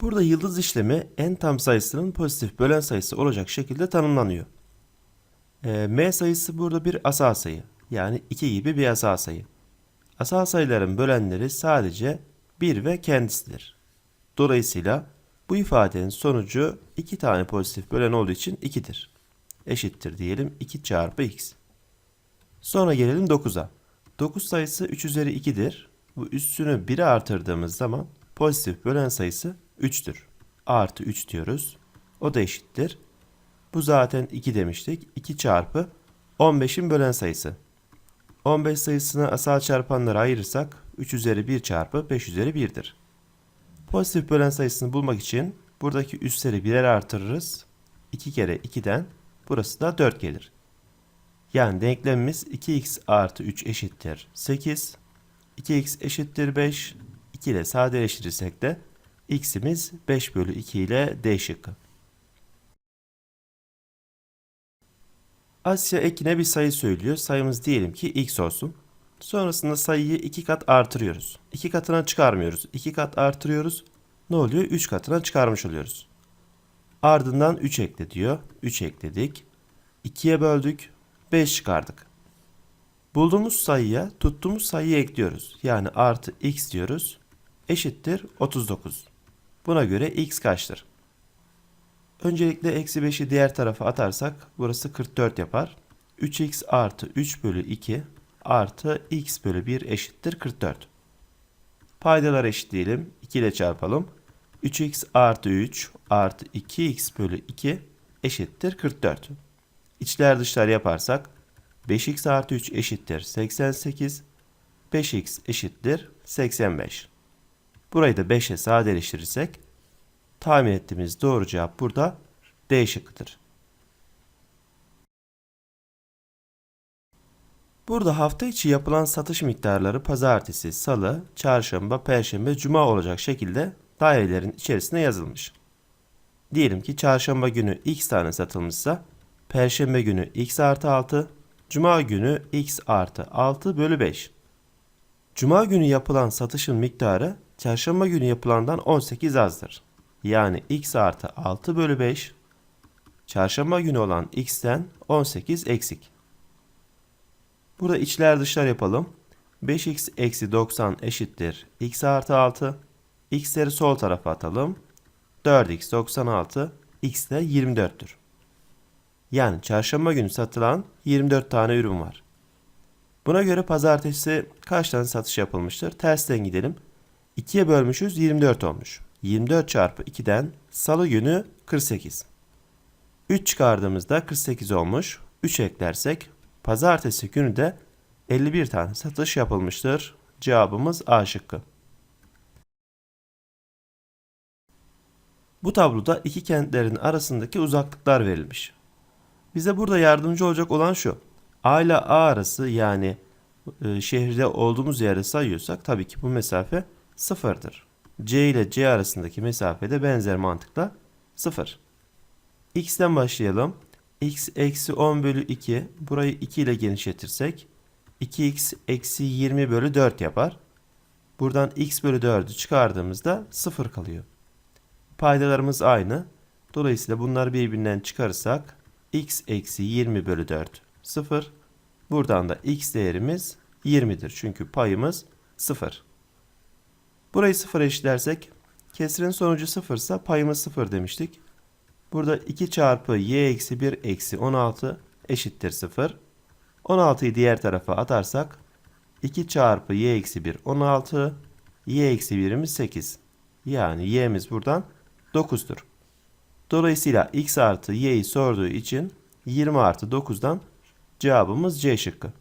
Burada yıldız işlemi en tam sayısının pozitif bölen sayısı olacak şekilde tanımlanıyor. Ee, M sayısı burada bir asal sayı. Yani 2 gibi bir asal sayı. Asal sayıların bölenleri sadece 1 ve kendisidir. Dolayısıyla bu ifadenin sonucu 2 tane pozitif bölen olduğu için 2'dir. Eşittir diyelim 2 çarpı x. Sonra gelelim 9'a. 9 sayısı 3 üzeri 2'dir. Bu üstünü 1'e artırdığımız zaman pozitif bölen sayısı 3'tür. Artı 3 diyoruz. O da eşittir. Bu zaten 2 demiştik. 2 çarpı 15'in bölen sayısı. 15 sayısını asal çarpanlara ayırırsak 3 üzeri 1 çarpı 5 üzeri 1'dir. Pozitif bölen sayısını bulmak için buradaki üstleri birer artırırız. 2 kere 2'den burası da 4 gelir. Yani denklemimiz 2x artı 3 eşittir 8. 2x eşittir 5. 2 ile sadeleştirirsek de x'imiz 5 bölü 2 ile D şıkkı. Asya ekine bir sayı söylüyor. Sayımız diyelim ki x olsun. Sonrasında sayıyı 2 kat artırıyoruz. 2 katına çıkarmıyoruz. 2 kat artırıyoruz. Ne oluyor? 3 katına çıkarmış oluyoruz. Ardından 3 ekle diyor. 3 ekledik. 2'ye böldük. 5 çıkardık. Bulduğumuz sayıya tuttuğumuz sayıyı ekliyoruz. Yani artı x diyoruz. Eşittir 39. Buna göre x kaçtır? Öncelikle eksi 5'i diğer tarafa atarsak burası 44 yapar. 3x artı 3 bölü 2 artı x bölü 1 eşittir 44. Paydalar eşitleyelim. 2 ile çarpalım. 3x artı 3 artı 2x bölü 2 eşittir 44. İçler dışlar yaparsak 5x artı 3 eşittir 88. 5x eşittir 85. Burayı da 5'e sadeleştirirsek tahmin ettiğimiz doğru cevap burada D şıkkıdır. Burada hafta içi yapılan satış miktarları pazartesi, salı, çarşamba, perşembe, cuma olacak şekilde dairelerin içerisine yazılmış. Diyelim ki çarşamba günü x tane satılmışsa, perşembe günü x artı 6, cuma günü x artı 6 bölü 5. Cuma günü yapılan satışın miktarı çarşamba günü yapılandan 18 azdır. Yani x artı 6 bölü 5 çarşamba günü olan x'ten 18 eksik. Burada içler dışlar yapalım. 5x eksi 90 eşittir x artı 6. x'leri sol tarafa atalım. 4x 96 x de 24'tür. Yani çarşamba günü satılan 24 tane ürün var. Buna göre pazartesi kaç tane satış yapılmıştır? Tersten gidelim. 2'ye bölmüşüz 24 olmuş. 24 çarpı 2'den salı günü 48. 3 çıkardığımızda 48 olmuş. 3 eklersek pazartesi günü de 51 tane satış yapılmıştır. Cevabımız A şıkkı. Bu tabloda iki kentlerin arasındaki uzaklıklar verilmiş. Bize burada yardımcı olacak olan şu. A ile A arası yani e, şehirde olduğumuz yere sayıyorsak tabii ki bu mesafe sıfırdır. C ile C arasındaki mesafe de benzer mantıkla 0. X'ten başlayalım. X eksi 10 bölü 2. Burayı 2 ile genişletirsek 2x eksi 20 bölü 4 yapar. Buradan x bölü 4'ü çıkardığımızda 0 kalıyor. Paydalarımız aynı. Dolayısıyla bunları birbirinden çıkarırsak x eksi 20 bölü 4 0. Buradan da x değerimiz 20'dir. Çünkü payımız 0. Burayı 0 eşitlersek kesirin sonucu 0 ise payımız 0 demiştik. Burada 2 çarpı y eksi 1 eksi 16 eşittir 0. 16'yı diğer tarafa atarsak 2 çarpı y eksi 1 16 y eksi 1'imiz 8. Yani y'miz buradan 9'dur. Dolayısıyla x artı y'yi sorduğu için 20 artı 9'dan cevabımız C şıkkı.